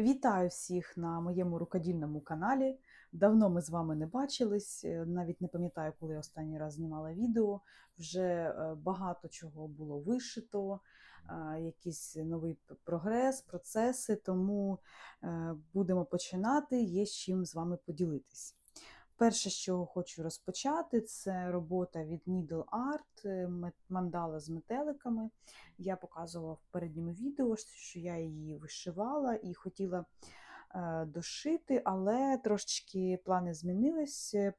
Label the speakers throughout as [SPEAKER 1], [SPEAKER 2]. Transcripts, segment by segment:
[SPEAKER 1] Вітаю всіх на моєму рукодільному каналі. Давно ми з вами не бачились, е, навіть не пам'ятаю, коли я останній раз знімала відео. Вже е, багато чого було вишито, е, якийсь новий прогрес, процеси, тому будемо починати, є з чим з вами поділитись. Перше, чого хочу розпочати, це робота від Needle Art, е, мандала з метеликами. Я показувала в передньому відео, що я її вишивала і хотіла е, дошити, але трошечки плани змінились. Е,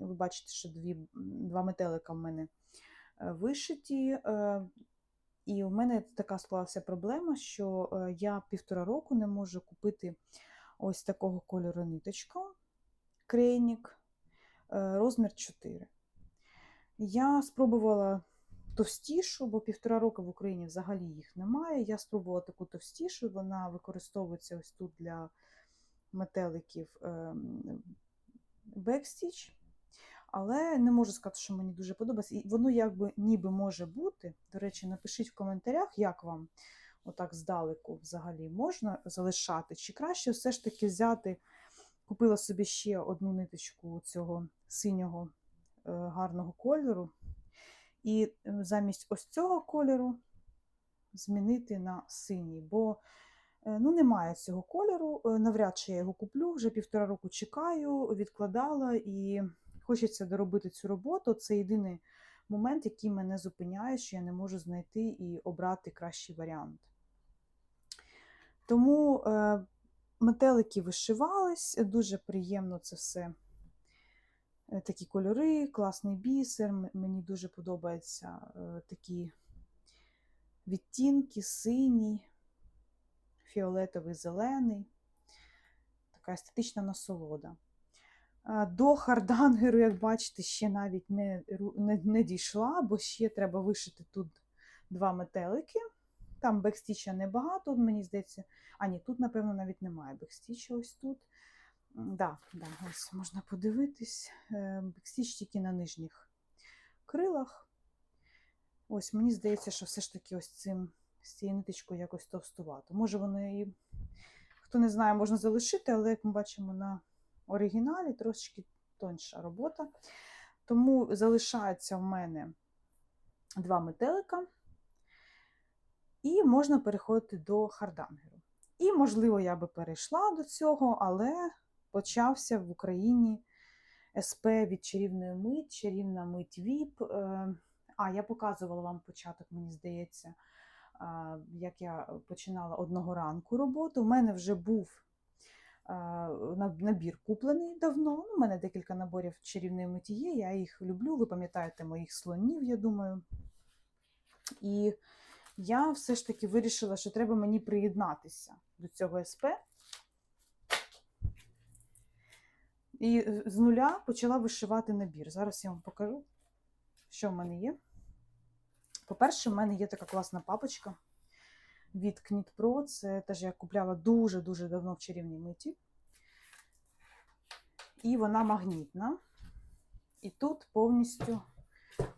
[SPEAKER 1] Ви бачите, що дві, два метелика в мене вишиті. І у мене така склалася проблема, що я півтора року не можу купити ось такого кольору ниточку, крейнік, розмір 4. Я спробувала товстішу, бо півтора року в Україні взагалі їх немає. Я спробувала таку товстішу, вона використовується ось тут для метеликів бекстіч. Але не можу сказати, що мені дуже подобається. І воно якби ніби може бути. До речі, напишіть в коментарях, як вам отак здалеку взагалі можна залишати, чи краще все ж таки взяти. Купила собі ще одну ниточку цього синього е, гарного кольору. І е, замість ось цього кольору змінити на синій, бо е, ну, немає цього кольору. Навряд чи я його куплю. Вже півтора року чекаю, відкладала і хочеться доробити цю роботу. Це єдиний момент, який мене зупиняє, що я не можу знайти і обрати кращий варіант. Тому метелики вишивались, дуже приємно це все. Е, Такі кольори, класний бісер. Мені дуже подобаються е, такі відтінки, синій, фіолетовий, зелений. Така естетична насолода. До хардангеру, як бачите, ще навіть не, не, не дійшла, бо ще треба вишити тут два метелики. Там бекстіча небагато, мені здається. А ні, тут, напевно, навіть немає бекстіча ось тут. Да, да, ось можна подивитись. Е, Бекстіч тільки на нижніх крилах. Ось мені здається, що все ж таки ось цим з цією ниточкою якось товстувато. Може, воно і, хто не знає, можна залишити, але як ми бачимо на оригіналі, трошечки тоньша робота. Тому залишається в мене два метелика, і можна переходити до хардангеру. І, можливо, я би перейшла до цього, але почався в Україні СП від чарівної мить, чарівна мить ВІП. Е, А, я показувала вам початок, мені здається, як я починала одного ранку роботу. У мене вже був набір куплений давно. Ну, У мене декілька наборів чарівної миті є, я їх люблю. Ви пам'ятаєте моїх слонів, я думаю. І я все ж таки вирішила, що треба мені приєднатися до цього СП. І з нуля почала вишивати набір. Зараз я вам покажу, що в мене є. По-перше, в мене є така класна папочка від Knit Pro. Це теж я купляла дуже-дуже давно в чарівній миті. І вона магнітна. І тут повністю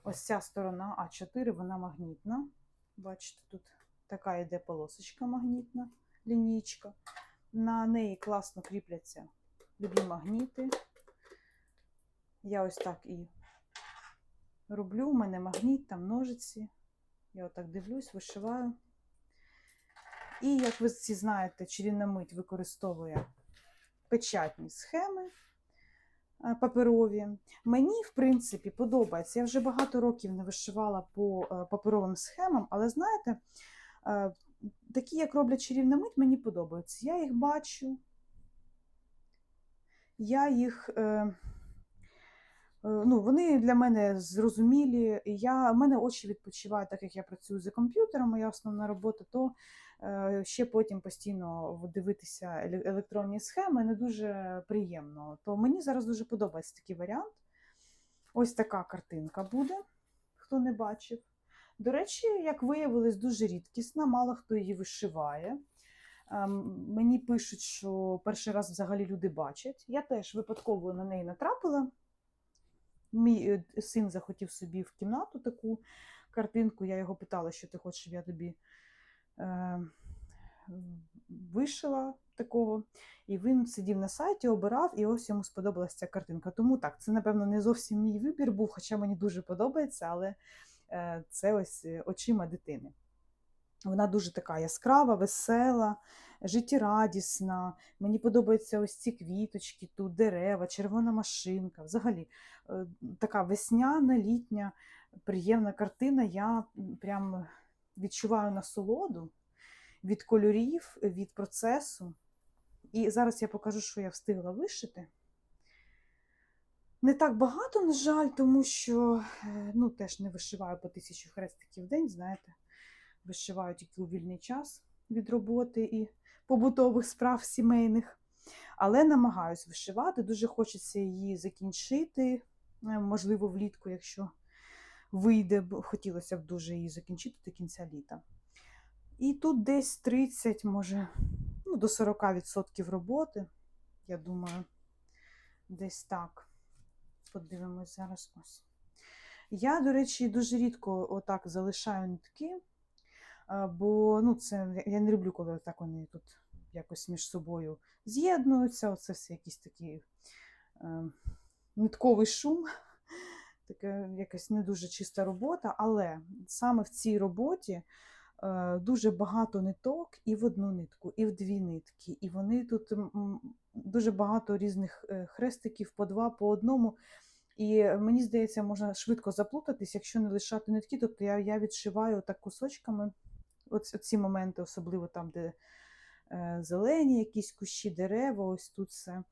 [SPEAKER 1] ось ця сторона А4, вона магнітна. Бачите, тут така йде полосочка магнітна, лінійка. На неї класно кріпляться любі магніти. Я ось так і роблю. У мене магніт, там ножиці. Я отак дивлюсь, вишиваю. І, як ви всі знаєте, чарівна мить використовує печатні схеми паперові. Мені, в принципі, подобається. Я вже багато років не вишивала по е, паперовим схемам, але знаєте, е, такі, як роблять чарівна мить, мені подобаються. Я їх бачу, я їх. Е, е, Ну, вони для мене зрозумілі. Я, в мене очі відпочивають, так як я працюю за комп'ютером, моя основна робота, то е, ще потім постійно дивитися електронні схеми не дуже приємно. То мені зараз дуже подобається такий варіант. Ось така картинка буде, хто не бачив. До речі, як виявилось, дуже рідкісна, мало хто її вишиває. Ем, Мені пишуть, що перший раз взагалі люди бачать. Я теж випадково на неї натрапила. Мій е, син захотів собі в кімнату таку картинку. Я його питала, що ти хочеш, щоб я тобі е, вишила. такого. І він сидів на сайті, обирав, і ось йому сподобалася ця картинка. Тому так, це, напевно, не зовсім мій вибір був, хоча мені дуже подобається, але е, це ось е, очима дитини. Вона дуже така яскрава, весела, життєрадісна. Мені подобаються ось ці квіточки, тут дерева, червона машинка. Взагалі е, така весняна, літня, приємна картина. Я прям відчуваю насолоду від кольорів, від процесу. І зараз я покажу, що я встигла вишити. Не так багато, на жаль, тому що е, ну, теж не вишиваю по тисячу хрестиків в день, знаєте. Вишиваю тільки у вільний час від роботи і побутових справ сімейних. Але намагаюсь вишивати. Дуже хочеться її закінчити. е, Можливо, влітку, якщо вийде, хотілося б дуже її закінчити до кінця літа. І тут десь 30, може, ну, до 40% роботи. Я думаю, десь так. Подивимось зараз ось. Я, до речі, дуже рідко отак залишаю нитки, бо ну, це, я не люблю, коли так вони тут якось між собою з'єднуються. Оце все якийсь такий е, нитковий шум, така якась не дуже чиста робота. Але саме в цій роботі е, дуже багато ниток і в одну нитку, і в дві нитки. І вони тут дуже багато різних е, хрестиків по два, по одному. І мені здається, можна швидко заплутатись, якщо не лишати нитки. Тобто я, я відшиваю так кусочками. От ці моменти, особливо там, де е, зелені якісь кущі, дерева, ось тут все.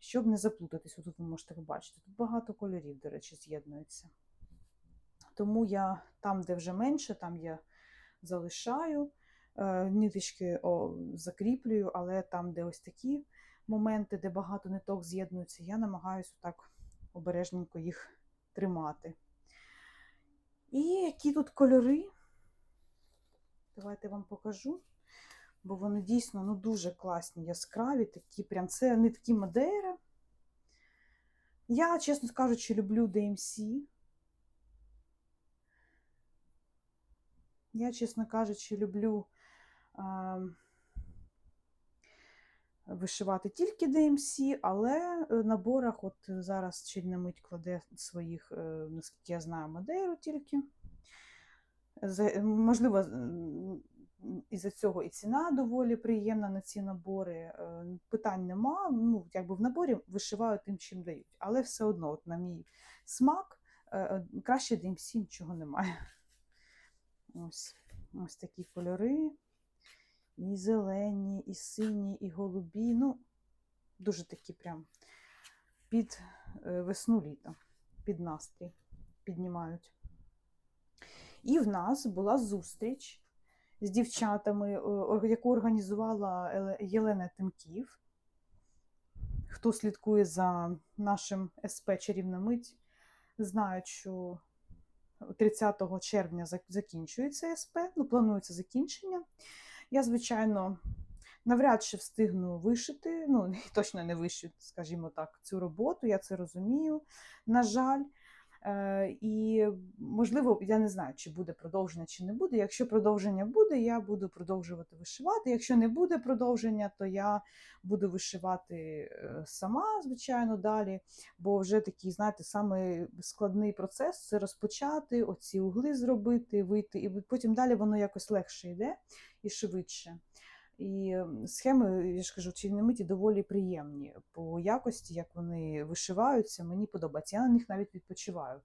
[SPEAKER 1] Щоб не заплутатись, тут ви можете побачити. Тут багато кольорів, до речі, з'єднується. Тому я там, де вже менше, там я залишаю, е, ниточки закріплюю, але там, де ось такі моменти, де багато ниток з'єднуються, я намагаюся так обережненько їх тримати. І які тут кольори? Давайте вам покажу, бо вони дійсно ну, дуже класні, яскраві, такі прям це нитки Мадейра. Я, чесно кажучи, люблю DMC. Я, чесно кажучи, люблю а, вишивати тільки DMC, але в наборах, от зараз чільна мить кладе своїх, е, наскільки я знаю, Мадейру тільки. За- Можливо, з- м, із-за цього і ціна доволі приємна на ці набори. Е, Питань нема. Ну, якби в наборі вишиваю тим, чим дають. Але все одно, от на мій смак, е, е, краще DMC нічого немає. Ось, ось такі кольори. І зелені, і сині, і голубі. Ну, дуже такі прям під весну літо, під настрій піднімають. І в нас була зустріч з дівчатами, е, яку організувала Єлена Тимків. Хто слідкує за нашим СП Чарівна мить, знають, що 30 червня закінчується СП, ну, планується закінчення. Я, звичайно, навряд чи встигну вишити, ну, точно не вишити, скажімо так, цю роботу, я це розумію, на жаль. Е, І, можливо, я не знаю, чи буде продовження, чи не буде. Якщо продовження буде, я буду продовжувати вишивати. Якщо не буде продовження, то я буду вишивати е, сама, звичайно, далі. Бо вже такий, знаєте, самий складний процес це розпочати, оці угли зробити, вийти, і потім далі воно якось легше йде і швидше. І ем, схеми, я ж кажу, чільномиті доволі приємні по якості, як вони вишиваються, мені подобається. Я на них навіть відпочиваю.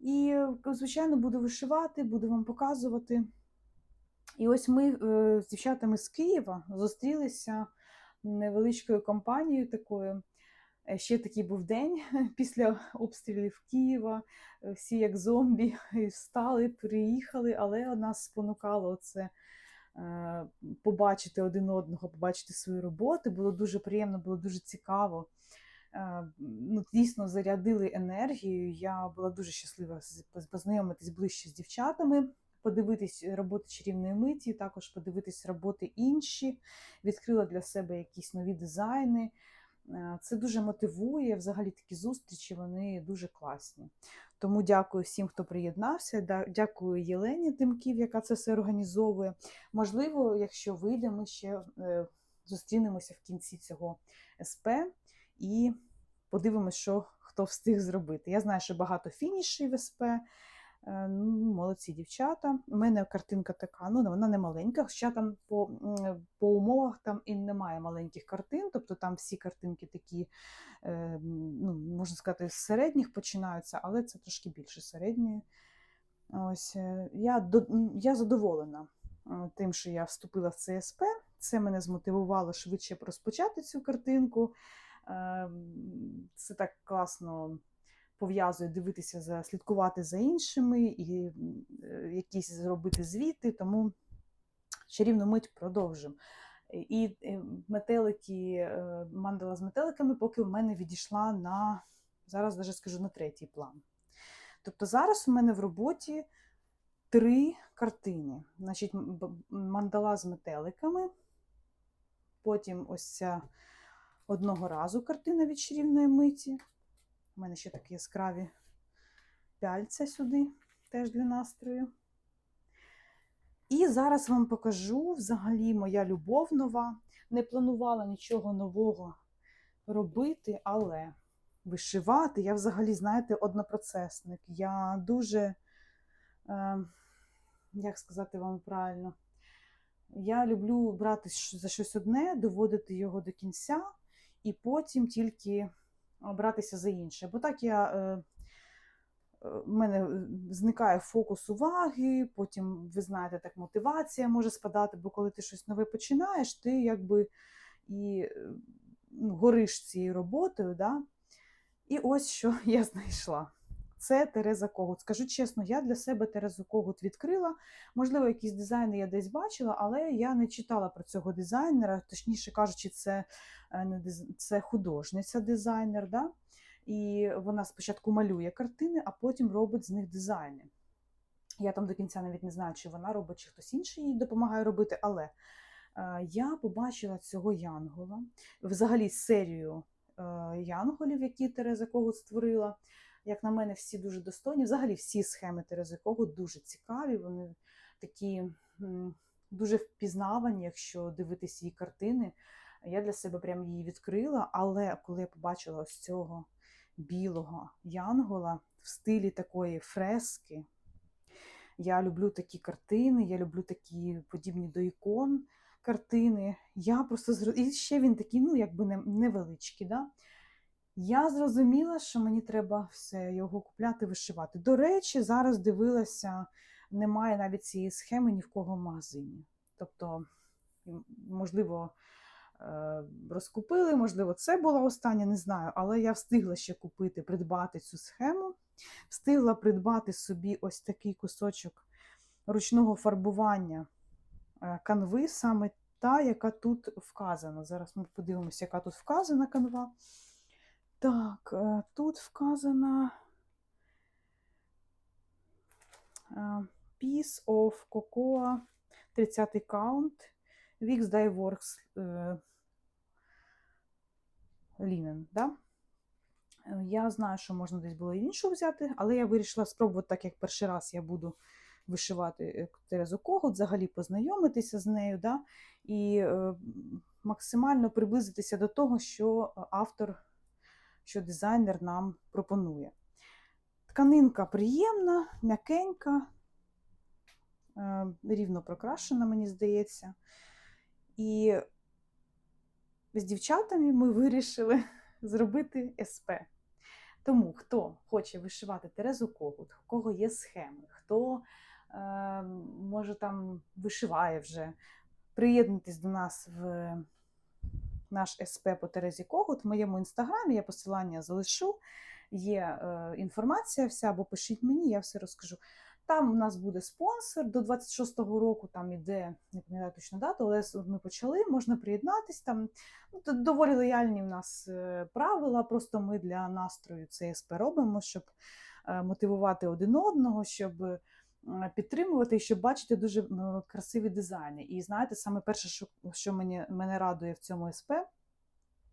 [SPEAKER 1] І, е, звичайно, буду вишивати, буду вам показувати. І ось ми е, з дівчатами з Києва зустрілися невеличкою компанією такою. Е, Ще такий був день після обстрілів Києва. Всі як зомбі встали, приїхали, але нас спонукало це побачити один одного, побачити свої роботи. Було дуже приємно, було дуже цікаво. Е, Ну, дійсно зарядили енергією. Я була дуже щаслива познайомитись ближче з дівчатами, подивитись роботи чарівної миті, також подивитись роботи інші, відкрила для себе якісь нові дизайни. Е, Це дуже мотивує. Взагалі такі зустрічі вони дуже класні. Тому дякую всім, хто приєднався. Дякую Єлені Тимків, яка це все організовує. Можливо, якщо вийде, ми ще е, зустрінемося в кінці цього СП і подивимося, що хто встиг зробити. Я знаю, що багато фінішів в СП. Е, Ну, молодці дівчата. У мене картинка така, ну вона не маленька, хоча там по, по умовах там і немає маленьких картин, тобто там всі картинки такі, е, ну, можна сказати, з середніх починаються, але це трошки більше середньої. Ось, е, я, я задоволена тим, що я вступила в ЦСП. Це мене змотивувало швидше розпочати цю картинку. Це так класно пов'язує дивитися за слідкувати за іншими і е, якісь зробити звіти, тому чарівну мить продовжимо. І метелики, е, мандала з метеликами, поки в мене відійшла на зараз даже скажу на третій план. Тобто зараз у мене в роботі три картини. Значить, мандала з метеликами, потім ось ця одного разу картина від чарівної миті. У мене ще такі яскраві пяльця сюди, теж для настрою. І зараз вам покажу взагалі моя любов нова. Не планувала нічого нового робити, але вишивати я взагалі, знаєте, однопроцесник. Я дуже, е, як сказати вам правильно, я люблю брати за щось одне, доводити його до кінця, і потім тільки братися за інше. Бо так я. Е, е, в мене е, зникає фокус уваги, потім, ви знаєте, так мотивація може спадати, бо коли ти щось нове починаєш, ти якби і ну, гориш цією роботою. Да? І ось що я знайшла. Це Тереза Когут. Скажу чесно, я для себе Терезу Когут відкрила. Можливо, якісь дизайни я десь бачила, але я не читала про цього дизайнера. Точніше кажучи, це, е, це художниця дизайнер. Да? І вона спочатку малює картини, а потім робить з них дизайни. Я там до кінця навіть не знаю, чи вона робить, чи хтось інший їй допомагає робити, але е, я побачила цього янгола, взагалі серію е, янголів, які Тереза Когут створила. Як на мене, всі дуже достойні. Взагалі всі схеми Терези Когут дуже цікаві, вони такі дуже впізнавані, якщо дивитись її картини. Я для себе прям її відкрила, але коли я побачила ось цього білого янгола в стилі такої фрески. Я люблю такі картини, я люблю такі подібні до ікон картини. Я просто. І ще він такий, ну, якби не, невеличкий. Да? Я зрозуміла, що мені треба все його купляти, вишивати. До речі, зараз дивилася, немає навіть цієї схеми ні в кого в магазині. Тобто, можливо, е, розкупили, можливо, це була остання, не знаю, але я встигла ще купити, придбати цю схему. Встигла придбати собі ось такий кусочок ручного фарбування е, канви, саме та, яка тут вказана. Зараз ми подивимося, яка тут вказана канва. Так, е, тут вказана е, Piece of Cocoa 30 count, Wix Dye Works е, Linen. Да? Я знаю, що можна десь було і іншу взяти, але я вирішила спробувати, так як перший раз я буду вишивати е, Терезу Когут, взагалі познайомитися з нею, да? і е, максимально приблизитися до того, що е, автор, що дизайнер нам пропонує. Тканинка приємна, м'якенька, е, рівно прокрашена, мені здається. І з дівчатами ми вирішили зробити СП. Тому хто хоче вишивати Терезу Когут, у кого є схеми, хто е, може там вишиває вже, приєднуйтесь до нас в наш СП по Терезі Когут. В моєму інстаграмі я посилання залишу, є е, інформація вся, або пишіть мені, я все розкажу. Там у нас буде спонсор до 26-го року, там іде, не пам'ятаю точну дату, але ми почали, можна приєднатись. Там ну, доволі лояльні в нас е, правила, просто ми для настрою це СП робимо, щоб е, мотивувати один одного, щоб підтримувати і щоб бачити дуже красиві дизайни. І знаєте, саме перше, що, що мені, мене радує в цьому СП,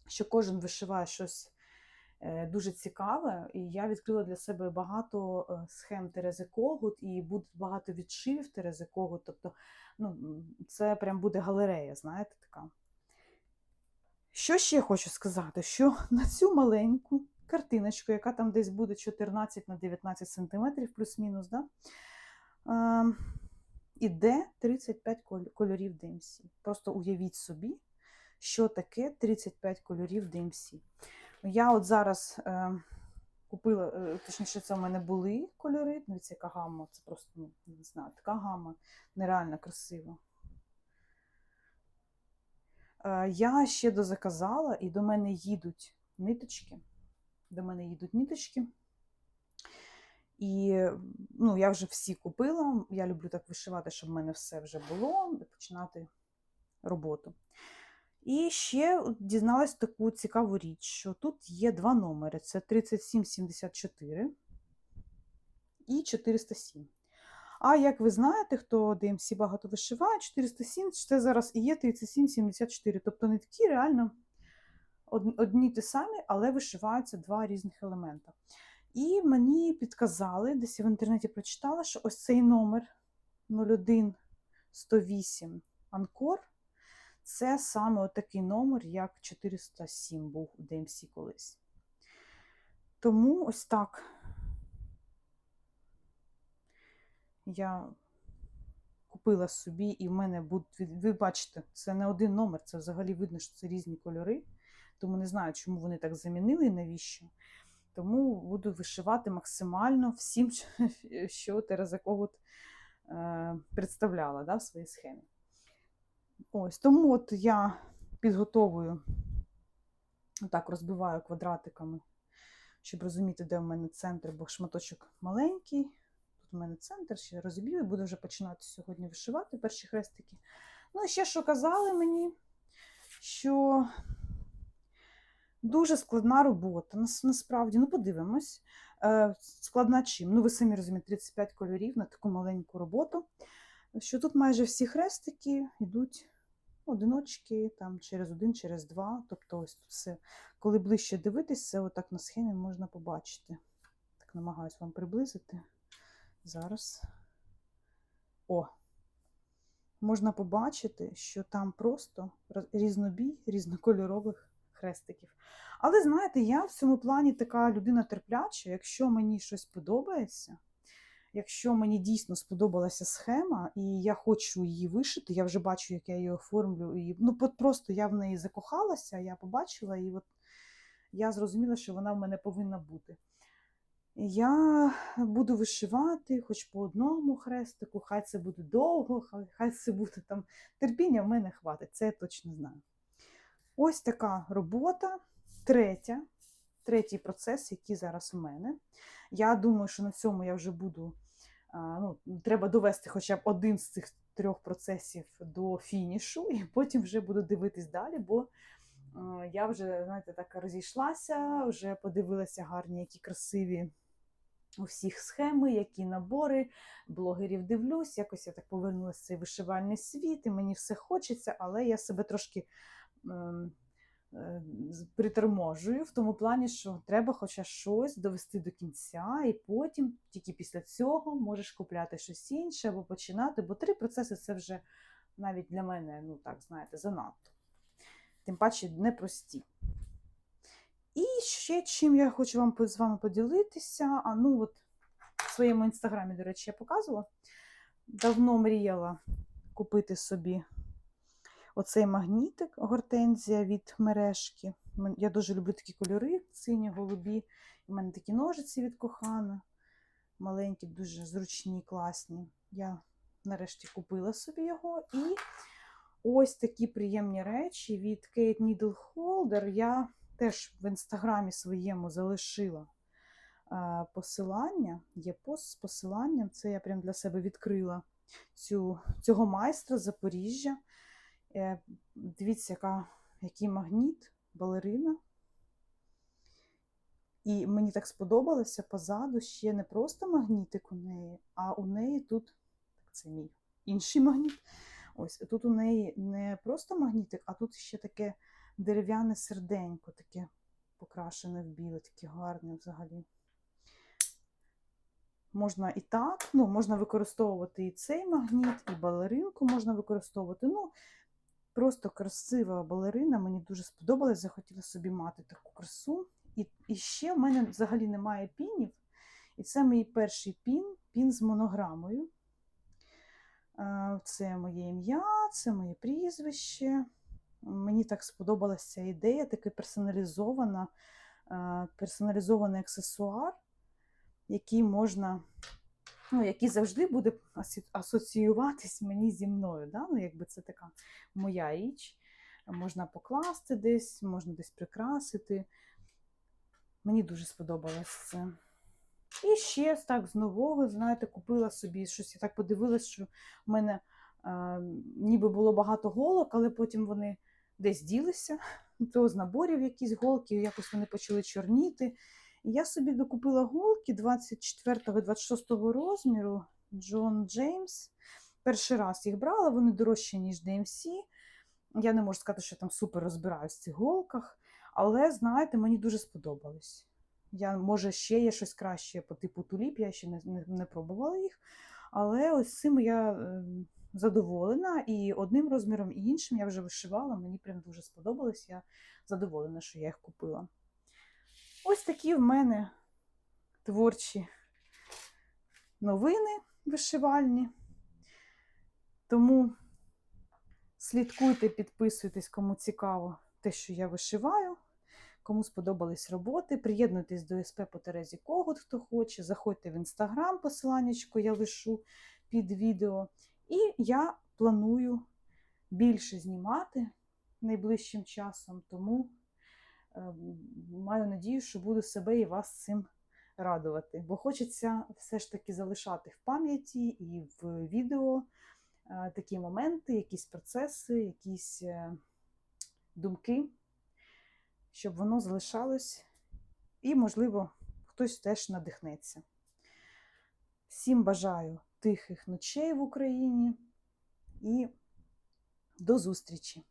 [SPEAKER 1] що кожен вишиває щось е, дуже цікаве, і я відкрила для себе багато е, схем Терези Когут, і буде багато відшивів Терези Когут. Тобто, ну, це прям буде галерея, знаєте, така. Що ще хочу сказати? Що на цю маленьку картиночку, яка там десь буде 14 на 19 см, плюс-мінус, да? Е, іде 35 кольорів DMC. Просто уявіть собі, що таке 35 кольорів DMC. Я от зараз е, купила, точніше, це в мене були кольори. Дивіться, яка гамма, це просто, ну, не знаю, така гамма нереально красива. Е, Я ще дозаказала, і до мене їдуть ниточки. До мене їдуть ниточки. І ну, я вже всі купила. Я люблю так вишивати, щоб в мене все вже було, і починати роботу. І ще дізналась таку цікаву річ, що тут є два номери: це 3774 і 407. А як ви знаєте, хто DMC багато вишиває, 407 це зараз і є 3774. Тобто не такі реально одні ті самі, але вишиваються два різних елемента. І мені підказали, десь я в інтернеті прочитала, що ось цей номер 01108 Анкор це саме отакий номер, як 407 був у DMC колись. Тому ось так я купила собі, і в мене будуть, ви бачите, це не один номер, це взагалі видно, що це різні кольори. Тому не знаю, чому вони так замінили і навіщо. Тому буду вишивати максимально всім, що Тереза Когут е, представляла да, в своїй схемі. Ось, тому от я підготовую, так, розбиваю квадратиками, щоб розуміти, де в мене центр, бо шматочок маленький. Тут у мене центр, ще розіб'ю і буду вже починати сьогодні вишивати перші хрестики. Ну, і ще що казали мені, що дуже складна робота. Нас- Насправді, ну подивимось. Е, Складна чим? Ну, ви самі розумієте, 35 кольорів на таку маленьку роботу. Що тут майже всі хрестики йдуть одиночки, там через один, через два. Тобто, ось тут все, коли ближче дивитись, це отак на схемі можна побачити. Так намагаюсь вам приблизити. Зараз. О! Можна побачити, що там просто різнобій різнокольорових хрестиків. Але знаєте, я в цьому плані така людина терпляча. Якщо мені щось подобається, якщо мені дійсно сподобалася схема, і я хочу її вишити, я вже бачу, як я її оформлю. І, ну, просто я в неї закохалася, я побачила, і от я зрозуміла, що вона в мене повинна бути. Я буду вишивати хоч по одному хрестику, хай це буде довго, хай, це буде там терпіння в мене хватить, це я точно знаю. Ось така робота. Третя, третій процес, який зараз у мене. Я думаю, що на цьому я вже буду. Ну, треба довести хоча б один з цих трьох процесів до фінішу, і потім вже буду дивитись далі, бо я вже, знаєте, так розійшлася, вже подивилася гарні, які красиві у всіх схеми, які набори, блогерів дивлюсь, якось я так повернулася в цей вишивальний світ, і мені все хочеться, але я себе трошки приторможую в тому плані, що треба хоча щось довести до кінця, і потім, тільки після цього, можеш купляти щось інше або починати, бо три процеси це вже навіть для мене, ну так, знаєте, занадто. Тим паче непрості. І ще чим я хочу вам з вами поділитися. А ну от в своєму інстаграмі, до речі, я показувала. Давно мріяла купити собі оцей магнітик гортензія від мережки. Я дуже люблю такі кольори, сині, голубі. У мене такі ножиці від кохана. Маленькі, дуже зручні, класні. Я нарешті купила собі його. І ось такі приємні речі від Kate Needle Holder. Я теж в інстаграмі своєму залишила е, посилання. Є пост з посиланням. Це я прям для себе відкрила цю, цього майстра Запоріжжя. Е, Дивіться, яка, який магніт, балерина. І мені так сподобалося позаду ще не просто магнітик у неї, а у неї тут це мій інший магніт. Ось тут у неї не просто магнітик, а тут ще таке дерев'яне серденько, таке покрашене в біле, таке гарне взагалі. Можна і так, ну, можна використовувати і цей магніт, і балеринку можна використовувати. Ну, Просто красива балерина, мені дуже сподобалось, захотіла собі мати таку красу. І, і ще в мене взагалі немає пінів. І це мій перший пін, пін з монограмою. Е, Це моє ім'я, це моє прізвище. Мені так сподобалася ця ідея, такий персоналізована, е, персоналізований аксесуар, який можна, ну, який завжди буде асоціюватись мені зі мною. Да? Ну, якби це така моя річ. Можна покласти десь, можна десь прикрасити. Мені дуже сподобалось це. І ще так з нового, знаєте, купила собі щось. Я так подивилась, що в мене е, ніби було багато голок, але потім вони десь ділися. То з наборів якісь голки, якось вони почали чорніти. Я собі докупила голки 24-26 розміру Джон Джеймс. Перший раз їх брала, вони дорожчі, ніж DMC. Я не можу сказати, що я там супер розбираюсь в цих голках, але, знаєте, мені дуже сподобались. Я, може, ще є щось краще по типу туліп, я ще не, не, не пробувала їх. Але ось цим я е, задоволена. І одним розміром, і іншим я вже вишивала. Мені прям дуже сподобалось. Я задоволена, що я їх купила. Ось такі в мене творчі новини вишивальні. Тому слідкуйте, підписуйтесь, кому цікаво те, що я вишиваю. Кому сподобались роботи, приєднуйтесь до СП по Терезі Когут, хто хоче. Заходьте в інстаграм, посиланнячко я лишу під відео. І я планую більше знімати найближчим часом, тому маю надію, що буду себе і вас цим радувати. Бо хочеться все ж таки залишати в пам'яті і в відео е, такі моменти, якісь процеси, якісь е, думки щоб воно залишалось, і, можливо, хтось теж надихнеться. Всім бажаю тихих ночей в Україні і до зустрічі!